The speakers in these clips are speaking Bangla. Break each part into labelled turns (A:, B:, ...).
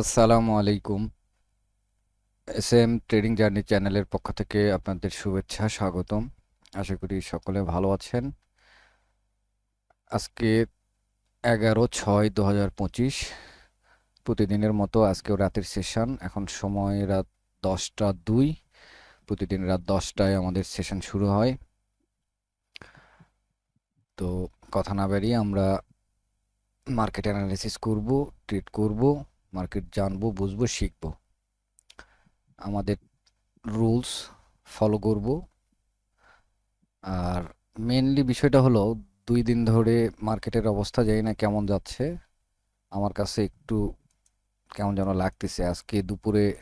A: আসসালামু আলাইকুম। এস এম ট্রেডিং জার্নি চ্যানেলের পক্ষ থেকে আপনাদের শুভেচ্ছা, স্বাগতম। আশা করি সকলে ভালো আছেন। আজকে এগারো ছয় দু হাজার পঁচিশ, প্রতিদিনের মতো আজকেও রাতের সেশন। এখন সময় রাত দশটা দুই, প্রতিদিন রাত দশটায় আমাদের সেশন শুরু হয়। তো কথা না বেরিয়ে আমরা মার্কেট অ্যানালিসিস করব, ট্রেড করব। মার্কেট জানব, বুঝব, শিখব। আমাদের রুলস ফলো করব। আর মেনলি বিষয়টা হলো, দুই দিন ধরে মার্কেটের অবস্থা জানি না কেমন যাচ্ছে। আমার কাছে একটু কেমন যেন লাগতেছে। আজকে দুপুরে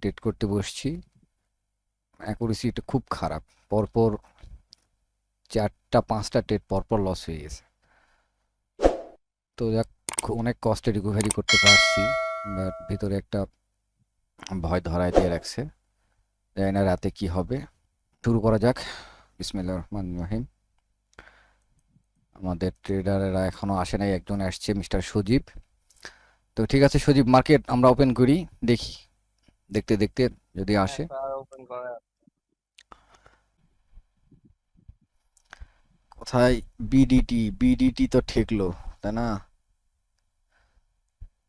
A: ডেট করতে বসছি। অ্যাকুরেসিটা খুব খারাপ। পরপর চারটা, পাঁচটা ট্রেড পরপর লস হয়ে গেছে। তো যাক অনেক কষ্টে রিকভারি করতে পারছি বাট ভিতরে একটা ভয় ধরায় দিয়ে রাখছে। জানি না রাতে কি হবে। শুরু করা যাক। বিসমিল্লাহ রহমান রহিম। আমাদের ট্রেডারেরা এখনও আসে নাই একজন আসছে মিস্টার সজীব। তো ঠিক আছে সজীব মার্কেট আমরা ওপেন করি দেখি। দেখতে দেখতে যদি আসে।
B: ওপেন করে
A: কোথায় বিডিটি বিডিটি তো ঠেকলো তাই না?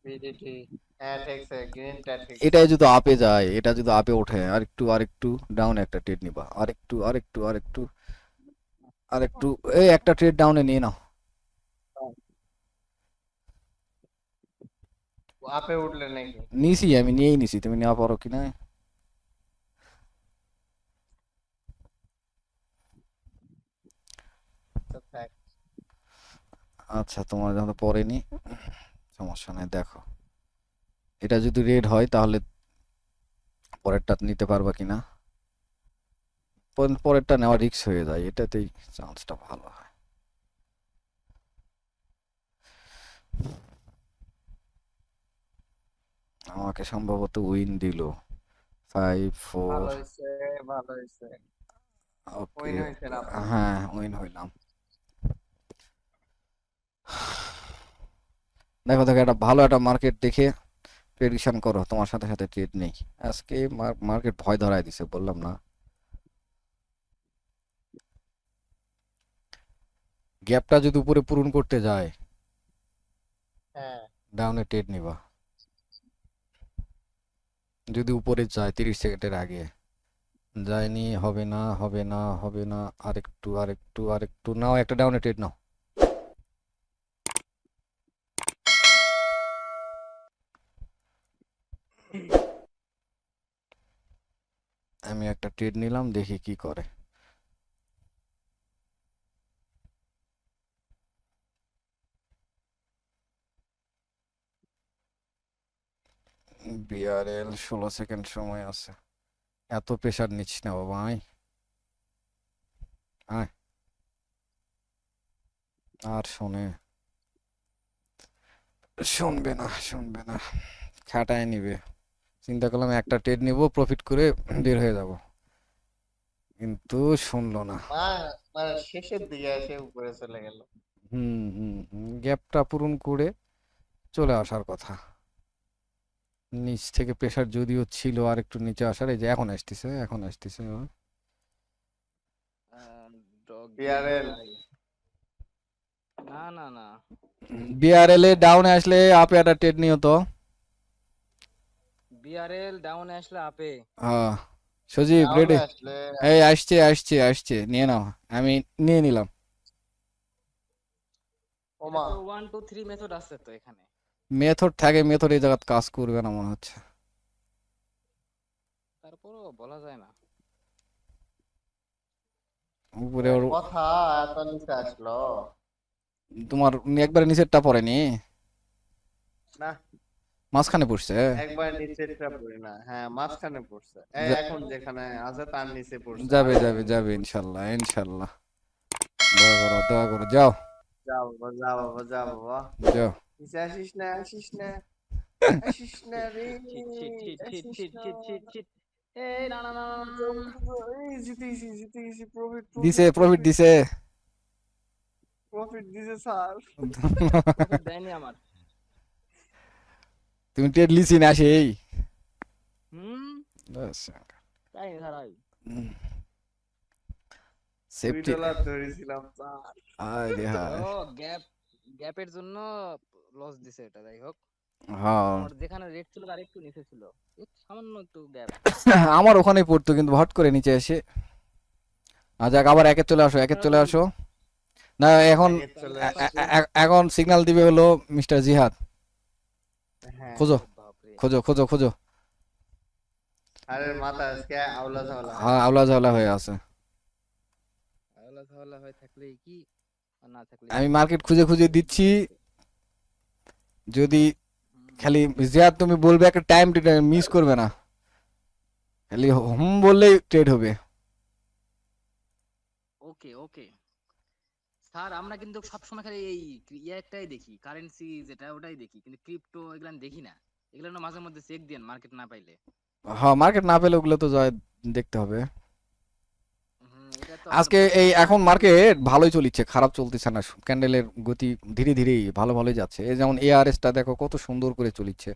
B: বিডিটি হ্যাঁ ঠিকছে গ্রিনটা ঠিক
A: এটা যদি আপে যায় এটা যদি আপে ওঠে আর একটু আর একটু ডাউন একটা ট্রেড নিবা। আর একটু আর একটু আর একটু আর একটু এই একটা ট্রেড ডাউনে নিয়ে নাও।
B: আপে উঠলে নাকি?
A: নিছি আমি নিয়েই নিছি তুমি নেওয়া পারো কি না? আচ্ছা তোমার যখন পড়েনি সমস্যা নেই দেখো। এটা যদি রেড হয় তাহলে পরেরটা নিতে পারবা কিনা? পর- পরেরটা নেওয়া রিস্ক হয়ে যায় এটাতেই চান্সটা ভালো হয়। আমাকে সম্ভবত উইন দিল। ফাইভ ফোর হ্যাঁ উইন হইলাম। দেখো দেখো একটা ভালো একটা মার্কেট দেখে প্রেডিকশন করো। তোমার সাথে সাথে ট্রেড নেই। আজকে মার্কেট ভয় ধরায় দিছে বললাম না। গ্যাপটা যদি উপরে পূরণ করতে যায়
B: হ্যাঁ।
A: ডাউনে ট্রেড নিবা। যদি উপরে যায় তিরিশ সেকেন্ডের আগে। যায়নি হবে না হবে না হবে না আরেকটু আরেকটু আরেকটু নাও একটা ডাউনে ট্রেড নাও। আমি একটা ট্রেড নিলাম, দেখি কি করে। বিআরএল ষোলো সেকেন্ড সময় আছে। এত প্রেশার নিচ্ছি না বাবা, আয়। আয়। আর শোনে। শুনবে না শুনবে না। খাটায় নিবে। চিন্তা করলাম একটা ট্রেড নিব প্রফিট করে বের হয়ে যাব। কিন্তু শুনলো না।
B: শেষের দিকে এসে উপরে চলে গেল।
A: হুম হুম গ্যাপটা পূরণ করে চলে আসার কথা। নিচ থেকে প্রেশার যদিও ছিল আর একটু নিচে আসার এই যে এখন আসতেছে এখন আসতেছে। ও।
B: বিআরএল
C: না না না।
A: বিআরএল এ ডাউনে আসলে আপে একটা ট্রেড নিও তো।
C: বিআরএল ডাউনে আসলে আপে
A: হ্যাঁ সজীব রেডি এই আসছে আসছে আসছে নিয়ে নাও। আমি নিয়ে নিলাম।
B: ওমা।
C: ওয়ান টু থ্রি মেথড আছে তো এখানে।
A: মেথড থাকে মেথড এই জায়গায় কাজ করবে না মনে হচ্ছে।
C: তারপরও বলা যায় না।
A: উপরে ওর
B: কথা এত নিচে আসলো।
A: তোমার একবারে নিচেরটা পড়েনি?
B: না।
A: মাঝখানে পড়ছে
B: একবার নিচেরটা পড়ি না হ্যাঁ মাঝখানে পড়ছে। এখন যেখানে আছে তার নিচে পড়ছে।
A: যাবে যাবে যাবে ইনশাল্লাহ ইনশাল্লাহ। দোয়া করো দোয়া করো যাও।
B: যা বাবা যা বাবা যা বাবা।
A: যাও।
B: নিচে আসিস না আসিস না আসিস না রে
A: দিছে প্রফিট দিছে।
B: প্রফিট দিছে স্যার
C: দেয়নি আমার।
A: তুমি ট্রেড লিসি না সেই
C: হুম? তাই ভাই
A: সেফটি
B: ধরেছিলাম
A: আরে হ্যাঁ।
C: গ্যাপ গ্যাপের জন্য লস দিছে এটা যাই হোক।
A: হ্যাঁ।
C: যেখানে রেট ছিল তার একটু নিচে ছিল। সামান্য একটু গ্যাপ
A: আমার ওখানেই পড়তো কিন্তু হট করে নিচে এসে। আচ্ছা যাক আবার একে চলে আসো একে চলে আসো। না এখন এখন সিগন্যাল দিবে হলো মিস্টার জিহাদ। খোঁজো। খোঁজো খোঁজো খোঁজো।
B: আরে মাথা আজকে আওলা ঝাওলা
A: হ্যাঁ আওলা ঝাওলা হয়ে আছে।
C: আওলা ঝাওলা হয়ে থাকলে কি না থাকলে
A: আমি মার্কেট খুঁজে খুঁজে দিচ্ছি। যদি খালি জিহাদ তুমি বলবে একটা টাইম মিস করবে না। খালি হুম বললেই ট্রেড হবে।
C: ওকে ওকে স্যার আমরা কিন্তু সবসময় খালি এই ইয়ারটাই দেখি কারেন্সি যেটা ওটাই দেখি। কিন্তু ক্রিপ্টো এগুলো দেখি না। এগুলো মাঝে মধ্যে চেক দেন মার্কেট না পাইলে।
A: হ্যাঁ মার্কেট না পেলে ওগুলো তো জয় দেখতে হবে। আজকে এই এখন মার্কেট ভালোই চলছে খারাপ চলতেছে না। ক্যান্ডেলের গতি ধীরে ধীরেই ভালো ভালোই যাচ্ছে। এই যেমন এআরএসটা দেখো কত সুন্দর করে চলছে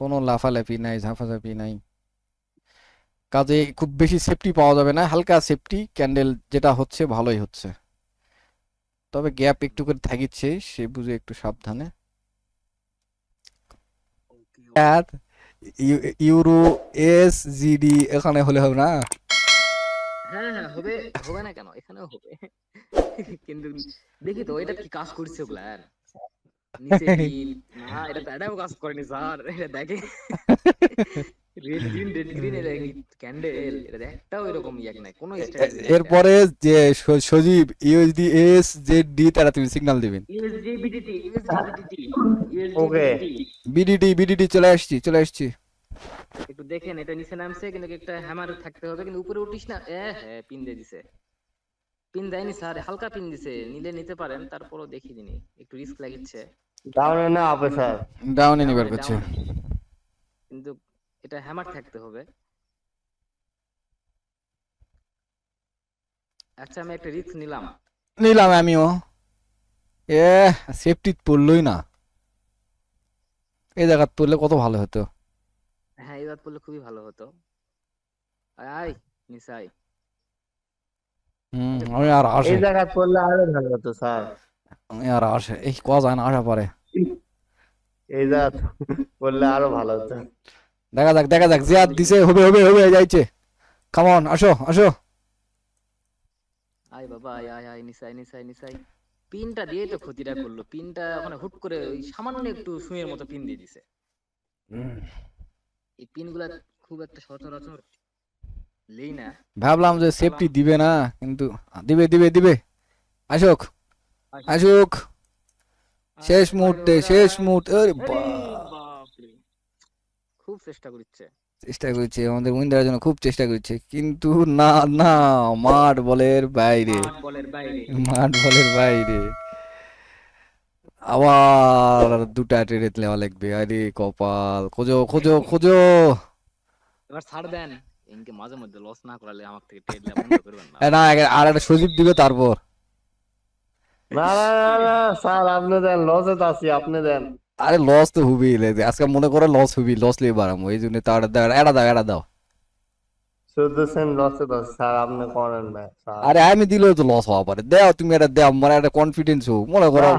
A: কোনো লাফালাফি নাই ঝাঁফাঝাফি নাই। কাজে খুব বেশি সেফটি পাওয়া যাবে না হালকা সেফটি ক্যান্ডেল যেটা হচ্ছে ভালোই হচ্ছে। তবে গ্যাপ একটু করে থাকিচ্ছে সে বুঝে একটু সাবধানে। আর ইউরো এস জিডি এখানে হলে হবে না?
C: হ্যাঁ হ্যাঁ হবে হবে না কেন? এখানেও হবে। কিন্তু দেখি তো এটা কি কাজ করছে আর? নিচে না এটা তো এটাও কাজ করেনি স্যার এটা দেখে রেড গ্রিন রেড গ্রিন এটা ক্যান্ডেল এটা একটাও এরকম ইয়াক নাই কোনো
A: এরপরে যে Sajib USD S Z D তারা তুমি সিগন্যাল দিবেন।
C: ইউএসডি বিডিটি ইউএসডি
A: বিডিডি চলে আসছি চলে আসছি।
C: একটু দেখেন এটা নিচে নামছে কিন্তু একটা হ্যামার থাকতে হবে কিন্তু উপরে উঠিস না এ হ্যাঁ পিন দিয়ে দিছে। পিন দেয়নি স্যার হালকা পিন দিছে নিলে নিতে পারেন তারপরও দেখি দিনি একটু রিস্ক লাগিচ্ছে।
B: ডাউনে না আপে স্যার
A: ডাউনে নিবার করছে।
C: কিন্তু এটা হ্যামার থাকতে হবে। আচ্ছা আমি একটা রিস্ক নিলাম।
A: নিলাম আমিও। এ সেফটি পড়লই না। এই জায়গা পড়লে কত ভালো হতো।
C: হ্যাঁ এবার পড়লে খুবই ভালো হতো। আয় আয় নিসাই।
A: হুম আমি আর আসে।
B: এই জায়গা পড়লে আরও ভালো হতো স্যার।
A: আমি আর আসে। এই কয়া যায় না আসা পারে।
B: এই জায়গা পড়লে আরও ভালো হতো।
A: দেখা যাক দেখা যাক জিয়াদ দিছে হবে হবে হবে যাইছে। কামন আসো আসো।
C: আয় বাবা আয় আয় আয় নিসাই নিসাই নিসাই। পিনটা দিয়ে তো ক্ষতিটা করল। পিনটা মানে হুট করে ওই সামান্য একটু সুইয়ের মতো পিন দিয়ে দিছে। এই পিনগুলা খুব একটা সচরাচর লেই না।
A: ভাবলাম যে সেফটি দিবে না কিন্তু দিবে দিবে দিবে। আসুক আসুক। শেষ মুহূর্তে শেষ মুহূর্তে আরে।
C: বাপরে। খুব চেষ্টা করছে
A: চেষ্টা করছে আমাদের উইন দেওয়ার জন্য খুব চেষ্টা করছে কিন্তু না না মাঠ বলের বাইরে।
C: আট বলের বাইরে।
A: মাঠ বলের বাইরে। আবার দুটা টেরে নেওয়া লাগবে আরে কপাল খোঁজো খোঁজো খোঁজো।
C: এবার ছাড় দেন এনকে মাঝে মধ্যে লস না করালে আমার থেকে ট্রেড বন্ধ করবেন না।
A: না আর একটা সুযোগ দিবে তারপর।
B: না না না না স্যার আপনি দেন লসে তো আছি আপনি দেন।
A: আরে লস তো হবেই আজকে মনে করো লস হবি লস লিয়ে বাড়াবো এই জন্য তার এড়া দাও এড়া দাও।
B: চোদ্দ সেন্ট লসে তো স্যার আপনি করেন না
A: আরে আমি দিলেও তো লস হওয়া পারে। দেও তুমি এটা দেও মানে একটা কনফিডেন্স হোক। মনে করো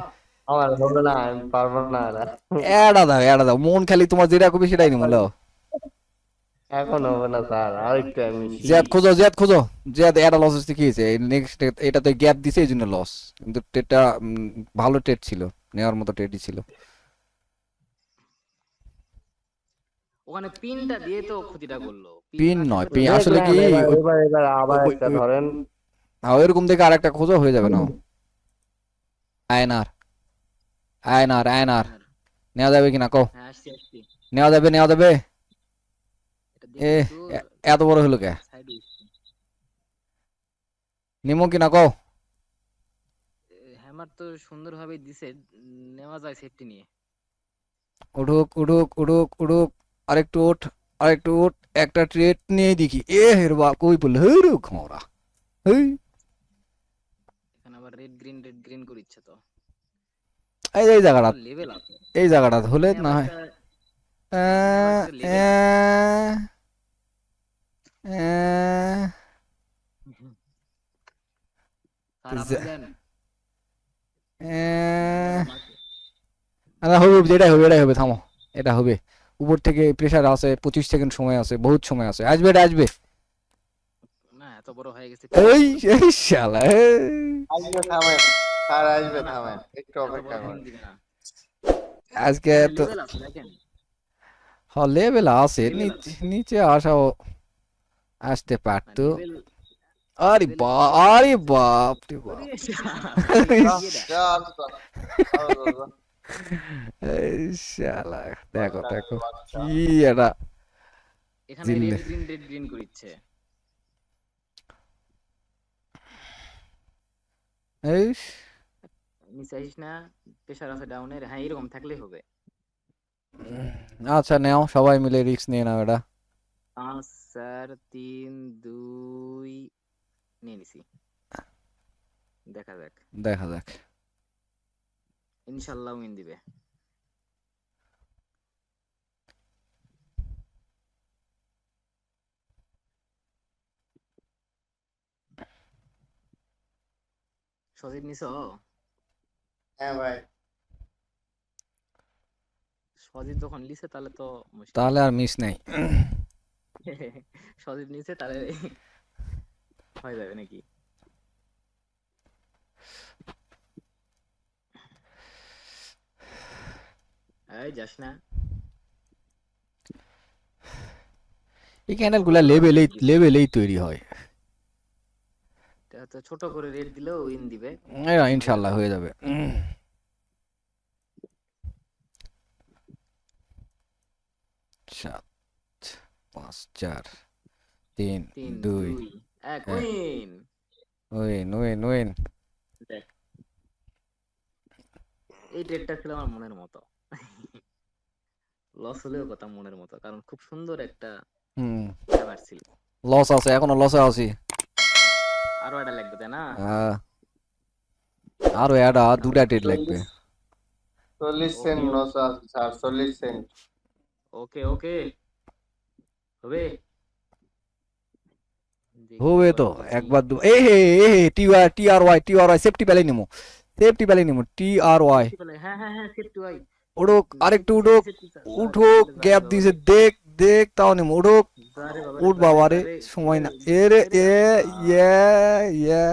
B: আমার হবে না আমি পারব না এটা।
A: এড়া দাও এড়া দাও। মন খালি তোমার যেটা কবি সেটাই নি বলো
B: এখন হবে না স্যার। আরেকটু আমি
A: জিয়াদ খোঁজো জিয়াদ খোঁজো। জিয়াদ এটা লস হচ্ছে কি হয়েছে নেক্সট এটা তো গ্যাপ দিছে এই জন্য লস কিন্তু ভালো ট্রেড ছিল। নেওয়ার মতো ট্রেডই ছিল।
C: ওখানে পিনটা দিয়ে তো ক্ষতিটা করল।
A: পিন নয়, পিন আসলে কি
B: এবার এবার আবার একটা ধরেন।
A: এরকম দেখে আরেকটা খোঁজো হয়ে যাবে না। আয়নার আয়নার আয়নার। নেওয়া যাবে কিনা কও?
C: হ্যাঁ
A: নেওয়া যাবে নেওয়া যাবে। এ এত বড় হলো কে? নিমো কিনা কও?
C: হ্যামার তো সুন্দরভাবে দিছে। নেওয়া যায় সেফটি নিয়ে।
A: উঠুক উঠুক উঠুক উঠুক। আরেকটু উঠ আরেকটু উঠ একটা ট্রেড নিয়ে দেখি। এ হেরবা কই বললে? হেরু খমরা হেই।
C: এখানে আবার রেড গ্রিন রেড গ্রিন করিচ্ছে তো।
A: এই এই জায়গাটা
C: লেভেল আছে
A: এই জায়গাটা হলে না হয়। হবে হবে এটাই হবে থামো এটা হবে। উপর থেকে প্রেসার আছে পঁচিশ সেকেন্ড সময় আছে বহুত সময় আছে আসবে এটা আসবে।
C: না এত বড় হয়ে গেছে।
A: এই এই শালা
B: আসবে থামেন। স্যার আসবে থামেন। একটু অপেক্ষা করেন।
A: আজকে তো
C: লেভেল আছে দেখেন।
A: হ্যাঁ লেভেল আছে নিচে আসাও আসতে পারতো। আরে বা আরে বাপ রে বাপ।
C: শালা,
A: দেখো দেখো। কি এটা
C: এখানে রেড গ্রিন রেড গ্রিন করিচ্ছে।
A: এই
C: আসিস না প্রেশার আছে ডাউনের হ্যাঁ এরকম থাকলেই হবে।
A: আচ্ছা নেও সবাই মিলে রিস্ক নিয়ে নাও এটা।
C: পাঁচ চার তিন দুই নিয়ে নিছি। দেখা যাক।
A: দেখা যাক।
C: ইনশাল্লাহ উইন দিবে। সজিব নিছ?
B: হ্যাঁ ভাই।
C: সজিব যখন লিছে তাহলে তো।
A: তাহলে আর মিস নেই।
C: সজিব নিছে তাহলে হয়ে যাবে নাকি? এই যাস না।
A: এই লেভেলেই লেভেলেই তৈরি হয়।
C: তো ছোট করে রেট দিলেও উইন দিবে।
A: এরা ইনশাল্লাহ হয়ে যাবে। সাত পাঁচ চার তিন দুই
C: এক
A: এক।
C: উইন
A: উইন উইন উইন
C: এই ট্রেডটা ছিল আমার মনের মতো। লস হলেও কথা মনের মতো কারণ খুব সুন্দর একটা
A: হুম।
C: ব্যাপার ছিল।
A: লস আছে এখনও লসে আছি।
C: আরও একটা লাগবে তাই না?
A: আহ, আরও এটা দুটা টেট লাগবে।
B: চল্লিশ সেন্ট নশো আছে স্যার চল্লিশ সেন্ট
C: ওকে ওকে। হবে?
A: হবে তো একবার দু এই হে এ হে টি ওয়াই টি আর ওয়াই টি আর ওয়াই সেফটি পেলে নিমু। সেফটি পেলে নিমু টি আর ওয়াই
C: হ্যাঁ হ্যাঁ হ্যাঁ সেফটি ওয়াই
A: উঠুক আরেকটু উঠুক উঠুক গ্যাপ দিছে দেখ দেখ তাও নিমু উঠুক উঠ বাবা রে সময় না এ রে এ ইয়ে ইয়ে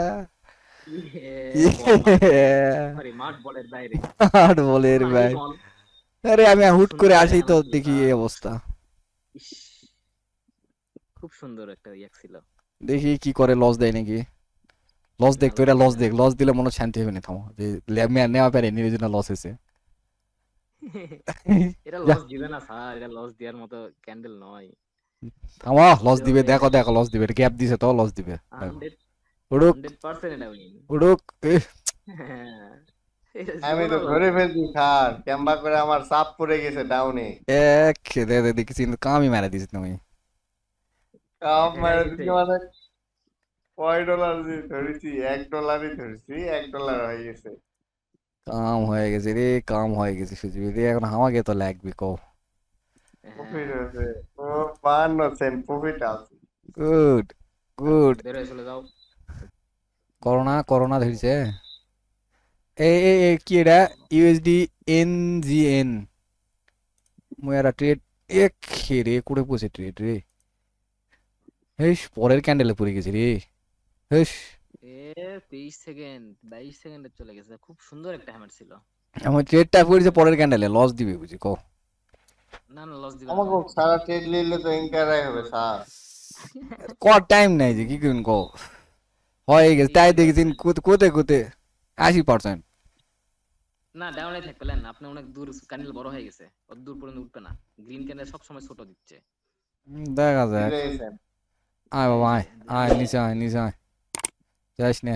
C: বলের
A: ভাই আরে আমি হুট করে আসি তো দেখি এই অবস্থা।
C: খুব সুন্দর একটা ইয়াক ছিল।
A: দেখি কি করে লস দেয় নাকি। লস দেখ তো এটা লস দেখ লস দিলে মনে শান্তি হবে না থামো। যে নেওয়া পারে নিজের জন্য লস হয়েছে।
C: এটা। লস দিবে না স্যার এটা লস দেওয়ার মতো ক্যান্ডেল নয়।
A: থামো লস দিবে দেখো দেখো লস দিবে গ্যাপ দিছে তো লস দিবে। উড়ুক।
C: এটা উইন
A: উড়ুক
B: আমি তো ফেলছি স্যার ক্যাম্বা করে আমার চাপ পড়ে গেছে ডাউনে
A: এক দে দে দেখছি কিন্তু কামই মেরে দিছি তুমি।
B: কাপ
C: হ্যাঁ,
B: মারা
C: এটাই।
B: মানে কয় ডলার যে ধরেছি এক ডলারই ধরেছি এক ডলার হয়ে গেছে।
A: কাম হয়ে গেছে রে কাম হয়ে গেছে সুযোগ রে এখন আমাকে তো লাগবে কও।
C: হ্যাঁ,
B: প্রফিট হয়েছে। ও বান্ন সেন্ট প্রফিট আছে
A: গুড গুড।
C: বের হয়ে চলে যাও।
A: করোনা করোনা ধরছে এই এই এই কি এটা? ইউএসডি এনজিএন মই একটা ট্রেড এক রে করে পড়ছে ট্রেড রে। হেস পরের ক্যান্ডেলে পড়ে গেছে রে। হেস।
C: এ তেইশ সেকেন্ড বাইশ সেকেন্ডে চলে গেছে। খুব সুন্দর একটা হ্যামার ছিল।
A: আমার ট্রেডটা পড়েছে পরের ক্যান্ডেলে লস দিবে বুঝি কও।
C: না না লস দিবে।
B: আমাকে সারা ট্রেড নিলে তো ইনকারাই হবে স্যার।
A: কর টাইম নাই যে কি করুন কও। হয়ে গেছে তাই দেখেছেন কোতে কোতে আশি পার্সেন্ট
C: না ডাউনে থাক পেলেন আপনি অনেক দূর ক্যান্ডেল বড় হয়ে গেছে। অত দূর পর্যন্ত উঠবে না। গ্রিন ক্যান্ডেল সব সময় ছোট দিচ্ছে।
A: দেখা যাক। আয় বাবা আয় আয় নিচে আয় নিচে আয়। যাইস নে।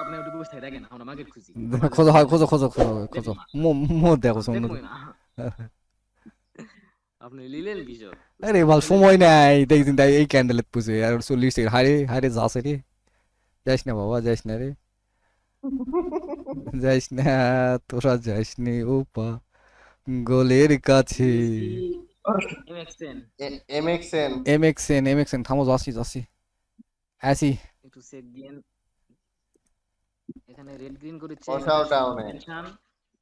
C: আপনি একটু বসে থাকেন, আমরা মার্কেট খুঁজি
A: খোঁজো হয় খোঁজো খোঁজো খোঁজো খোঁজো। মো। মো দেখো সুন্দর
C: দেখবোই না। আপনি লিলেন কিশোর
A: আরে ভালো সময় নাই দেখদিন তাই এই ক্যান্ডেলের পুজো আর চল্লিশ সেকেন্ড হারে হারে যাস রে। যাইস না বাবা যাইস না রে। যাইস না তোরা যাইস নি গোলের কাছে।
C: এমএক্সএন
B: এমএক্সএন
A: এমএক্সএন এমএক্সএন থামো যাচ্ছি যাচ্ছি। আসি।
C: এখানে রেড গ্রিন করেছে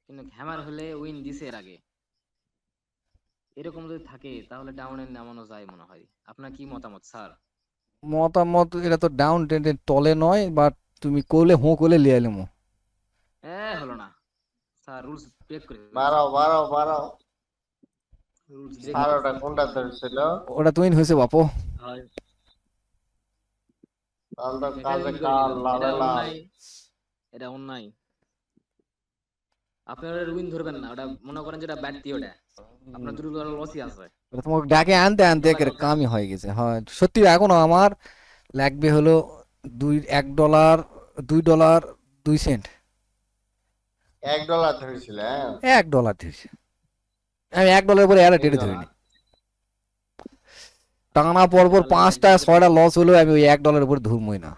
C: কিন্তু হ্যামার হলে উইন দিছে এর আগে। এরকম যদি থাকে তাহলে ডাউনে নামানো যায় মনে হয়। আপনার কি মতামত স্যার?
A: মতামত এটা তো ডাউন তলে নয় বাট তুমি কোলে হো কোলে লিয়ে এলেমো
C: এ হলো না। স্যার রুলস ব্রেক করে
B: বাড়াও বাড়াও বাড়াও।
C: রুলস
B: আর ওটা কোনটা ধরছিল
A: ওটা তুই হয়েছে বাপো।
C: হয়।
B: তাহলে কাজে কাল
C: দিল।
B: লালে
C: এটা অন্যায়। এটা অন্যায়। আপনারা ধরবেন না ওটা মনে করেন যেটা ব্যাটটি ওটা। আপনার দুটো লসই আছে।
A: তোমাকে ডাকে আনতে আনতে একের কামই হয়ে গেছে। হয় সত্যি এখনও আমার লাগবে হলো দুই এক ডলার দুই ডলার দুই সেন্ট।
B: এক ডলার হ্যাঁ
A: এক ডলার আমি এক ডলার পরে টেটে ধরিনি। টানা পরপর পাঁচটা ছয়টা লস হলেও আমি ওই এক ডলার উপরে ধরবই না।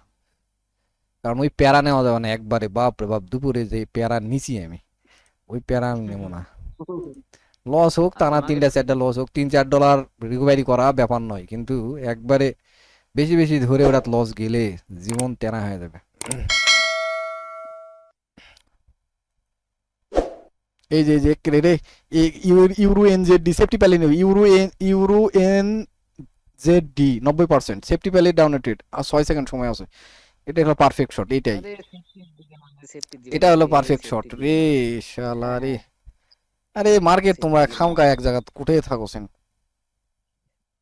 A: কারণ ওই প্যারা নেওয়া যাবে না একবারে বাপ রে বাপ দুপুরে যে প্যারা নিছি আমি ওই প্যারা আমি নেব না। লস হোক টানা তিনটা চারটা লস হোক তিন চার ডলার রিকভারি করা ব্যাপার নয় কিন্তু একবারে বেশি বেশি ধরে ওটা লস গেলে জীবন তেনা হয়ে যাবে। এই যে যে রে euro N Z D safety প্যালি euro N euro N Z D নব্বই পার্সেন্ট সেফটি প্যালি ডাউন রেটেড আর ছয় সেকেন্ড সময় আছে। এটা হলো পারফেক্ট শট এটাই। এটা হলো পারফেক্ট শট রে শালা রে। আরে মার্কেট তোমরা খামকা এক জায়গা কুটে থাকোছেন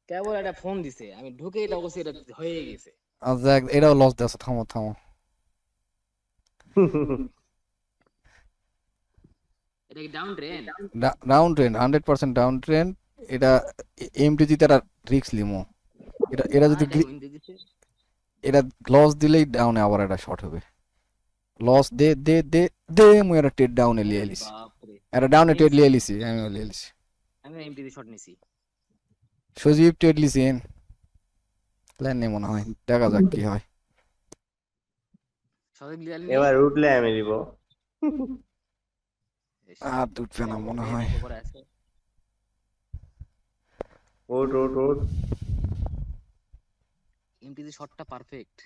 C: কেবল একটা ফোন দিছে আমি ঢুকে এটা অবশ্যই এটা হয়ে গেছে।
A: আচ্ছা এটাও লস দিচ্ছে থামো থামো।
C: এটা কি down train
A: down trend hundred percent down trend এটা এমটিজিতে একটা রিক্স লিমো। এটা এটা যদি এটা লস দিলেই ডাউনে আবার একটা শর্ট হবে। লস দে দে দে দে মুই একটা টেড ডাউনে লিয়ে
C: বাপরে।
A: একটা ডাউনে টেড লিয়ে এলিছি আমি লিয়ে এলিছি
C: আমি এমটি শট নিছি।
A: সজীব টেড লিছি প্ল্যান নেই মনে হয় দেখা যাক কি হয়।
B: এবার উঠলে আমি দিব।
A: আর উঠবে না মনে হয়।
B: উঠ উঠ উঠ
C: এমটি শটটা পারফেক্ট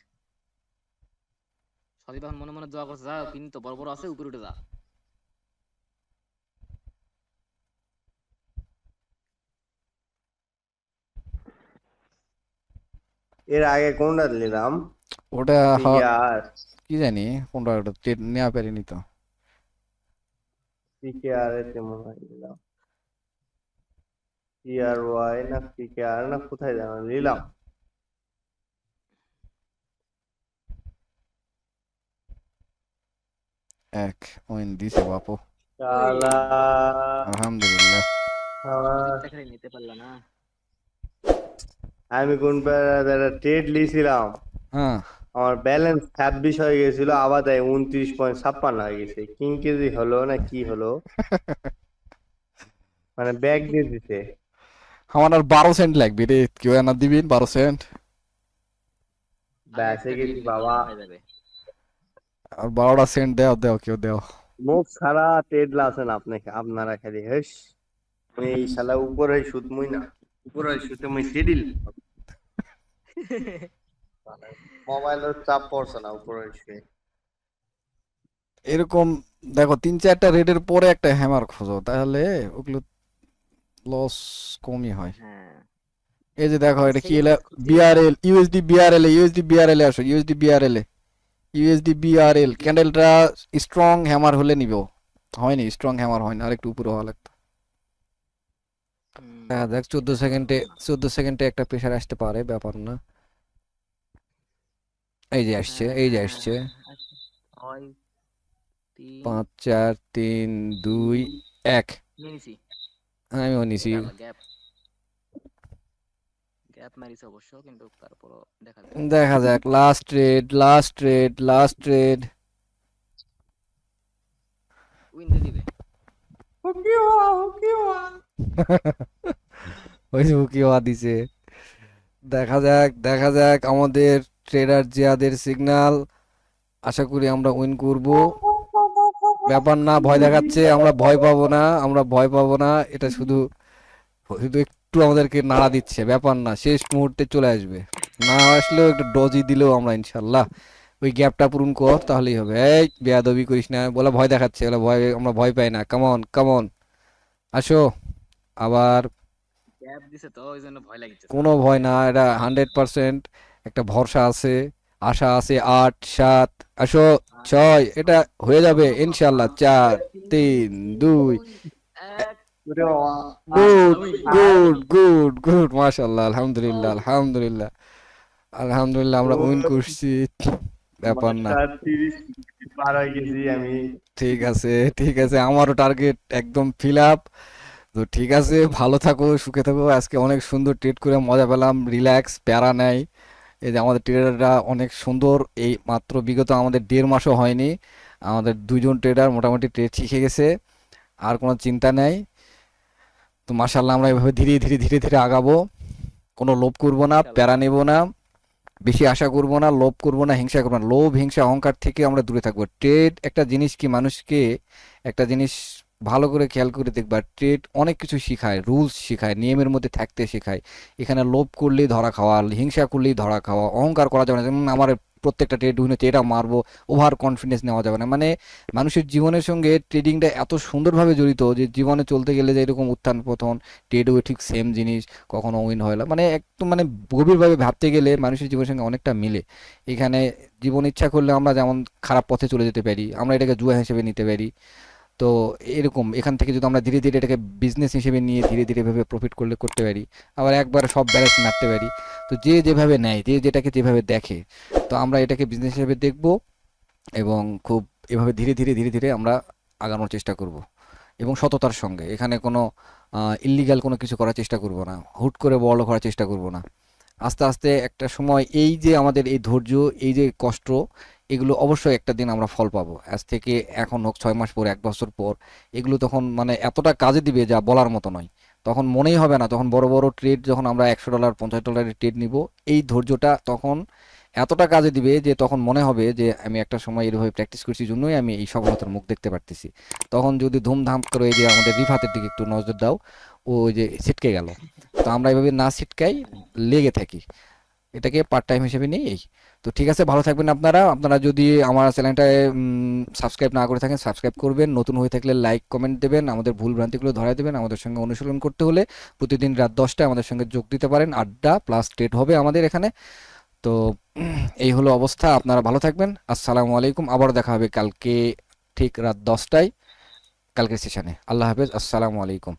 C: সবাই এখন মনে মনে দোয়া করছে যা পিন তো বড় বড় আছে উপরে উঠে যা।
B: এর আগে কোনটা নিলাম
A: ওটা কি জানি কোনটা ওটা নেওয়া পারিনি তো।
B: পিকে আর এতে মনে হয় নিলাম পি আর ওয়াই না আর না কোথায় জানো নিলাম
A: এক ওইন দিছে বাপু
B: শালা
A: আলহামদুলিল্লাহ
C: নিতে পারলা না
B: আমি কোন ট্রেড লিছিলাম
A: হ্যাঁ
B: আমার ব্যালেন্স ছাব্বিশ হয়ে গেছিল আবার তাই উনত্রিশ পয়েন্ট ছাপ্পান্ন হয়ে গেছে। কিং কেজি হলো না কি হলো? মানে ব্যাগ দিয়ে দিছে।
A: আমার আর বারো সেন্ট লাগবে রে। কেউ এনার দিবেন বারো সেন্ট
B: বাবা।
A: আর বারোটা সেন্ট দেও দেও কেউ দেও।
B: মুখ লাসেন আপনাকে আপনারা খালি হেস। এই শালা উপরে মুই না উপরে সুতে মুই সিডিল। মোবাইলের চাপ পড়ছে না উপরে শুয়ে।
A: এরকম দেখো তিন চারটা রেডের পরে একটা হ্যামার খোঁজো তাহলে ওগুলো লস কমই হয়।
C: হ্যাঁ।
A: এই যে দেখো এটা কি এলো BRL USD BRL USD BRL আসো ইউএসডি বিআরএল ইউএসডি বিআরএল ক্যান্ডেলটা স্ট্রং হ্যামার হলে নিব। হয়নি স্ট্রং হ্যামার হয়নি আরেকটু উপরে হওয়া লাগতো। হ্যাঁ দেখ চোদ্দ সেকেন্ডে চোদ্দ সেকেন্ডে একটা প্রেশার আসতে পারে ব্যাপার না। এই যে আসছে এই যে আসছে।
C: হ্যাঁ, তিন
A: পাঁচ চার তিন দুই এক।
C: নিয়ে নিছি।
A: আমিও নিছি
C: গ্যাপ গ্যাপ মারিছে অবশ্য কিন্তু তারপরও দেখা যাবে
A: দেখা যাক last trade last trade last trade
C: win দিয়ে দিবে
A: ওই দিছে দেখা যাক দেখা যাক আমাদের ট্রেডার জিয়াদের সিগন্যাল আশা করি আমরা উইন করব। ব্যাপার না ভয় দেখাচ্ছে আমরা ভয় পাবো না আমরা ভয় পাবো না এটা শুধু শুধু একটু আমাদেরকে নাড়া দিচ্ছে ব্যাপার না শেষ মুহূর্তে চলে আসবে। না আসলেও একটু ডজি দিলেও আমরা ইনশাল্লাহ। ওই গ্যাপটা পূরণ কর তাহলেই হবে। এই বেয়াদবি করিস না বলে ভয় দেখাচ্ছে বলে ভয় আমরা ভয় পাই না কেমন কেমন আসো আবার
C: গ্যাপ দিছে তো ওই জন্য ভয় লাগছে
A: কোনো ভয় না এটা হান্ড্রেড পার্সেন্ট একটা ভরসা আছে। আশা আছে আট, সাত, আসো, ছয়, এটা হয়ে যাবে ইনশাল্লাহ চার, তিন, দুই। গুড গুড গুড গুড মাশাল্লাহ আলহামদুলিল্লাহ আলহামদুলিল্লাহ আলহামদুলিল্লাহ, আমরা উইন করছি। ব্যাপার না। ঠিক আছে ঠিক আছে, আমারও টার্গেট একদম ফিল আপ তো ঠিক আছে, ভালো থাকো, সুখে থাকো, আজকে অনেক সুন্দর ট্রেড করে মজা পেলাম রিল্যাক্স প্যারা নেই। এই যে আমাদের ট্রেডাররা অনেক সুন্দর, এই মাত্র বিগত আমাদের দেড় মাসও হয়নি। আমাদের দুজন ট্রেডার মোটামুটি ট্রেড শিখে গেছে, আর কোনো চিন্তা নেই। তো মাশাল্লাহ আমরা এভাবে ধীরে ধীরে ধীরে ধীরে আগাবো। কোনো লোভ করব না, প্যারা নেব না, বেশি আশা করব না, লোভ করব না, হিংসা করব না। লোভ, হিংসা, অহংকার থেকে আমরা দূরে থাকব। ট্রেড একটা জিনিস কি মানুষকে, একটা জিনিস ভালো করে খেয়াল করে দেখবা ট্রেড অনেক কিছু শেখায় রুলস শেখায়, নিয়মের মধ্যে থাকতে শেখায়। এখানে লোভ করলেই ধরা খাওয়া, হিংসা করলেই ধরা খাওয়া, অহংকার করা যাবে না। যেমন আমার প্রত্যেকটা ট্রেড হচ্ছে এটা মারবো ওভার কনফিডেন্স নেওয়া যাবে না। মানে মানুষের জীবনের সঙ্গে ট্রেডিংটা এত সুন্দরভাবে জড়িত যে জীবনে চলতে গেলে যে এরকম উত্থান পতন ট্রেডও ঠিক সেম জিনিস, কখনো উইন হয় না। মানে একদম মানে গভীরভাবে ভাবতে গেলে মানুষের জীবনের সঙ্গে অনেকটা মিলে। এখানে জীবন ইচ্ছা করলে আমরা যেমন খারাপ পথে চলে যেতে পারি, আমরা এটাকে জুয়া হিসেবে নিতে পারি। তো এরকম, এখান থেকে যদি আমরা ধীরে ধীরে এটাকে বিজনেস হিসেবে নিয়ে ধীরে ধীরে ভাবে প্রফিট করলে করতে পারি, আবার একবার সব ব্যালেন্স মারতে পারি, তো যে যেভাবে নেয়, যে যেটাকে যেভাবে দেখে, তো আমরা এটাকে বিজনেস হিসেবে দেখব এবং খুব এভাবে ধীরে ধীরে ধীরে ধীরে আমরা আগানোর চেষ্টা করব এবং সততার সঙ্গে। এখানে কোনো ইল্লিগাল কোনো কিছু করার চেষ্টা করব না, হুট করে বড় করার চেষ্টা করব না। আস্তে আস্তে একটা সময় এই যে আমাদের এই ধৈর্য, এই যে কষ্ট এগুলো অবশ্যই একটা দিন আমরা ফল পাবো। আজ থেকে এখন হোক ছয় মাস পর, এক বছর পর, এগুলো তখন মানে এতটা কাজে দিবে যা বলার মতো নয়। তখন মনেই হবে না, তখন বড় বড় ট্রেড যখন আমরা একশো ডলার পঞ্চাশ ডলারের ট্রেড নিব, এই ধৈর্যটা তখন এতটা কাজে দিবে যে তখন মনে হবে যে আমি একটা সময় এভাবে প্র্যাকটিস করছি জন্যই আমি এই সফলতার মুখ দেখতে পারতেছি। তখন যদি ধুমধাম করে যে আমাদের রিফাতের দিকে একটু নজর দাও, ও যে ছিটকে গেল। তো আমরা এভাবে না ছিটকাই, লেগে থাকি। এটাকে পার্ট টাইম হিসেবে নিই এই তো ঠিক আছে, ভালো থাকবেন আপনারা। আপনারা যদি আমার চ্যানেলটা সাবস্ক্রাইব না করে থাকেন সাবস্ক্রাইব করবেন। নতুন হয়ে থাকলে লাইক কমেন্ট দেবেন। আমাদের ভুল ভ্রান্তিগুলো ধরাই দেবেন আমাদের সঙ্গে অনুশীলন করতে হলে। প্রতিদিন রাত দশটায় আমাদের সঙ্গে যোগ দিতে পারেন। আড্ডা প্লাস টেট হবে আমাদের এখানে। তো, এই হলো অবস্থা। আপনারা ভালো থাকবেন। আসসালামু আলাইকুম। আবার দেখা হবে কালকে ঠিক রাত দশটায়, কালকের সেশনে আল্লাহ হাফেজ। আসসালামু আলাইকুম।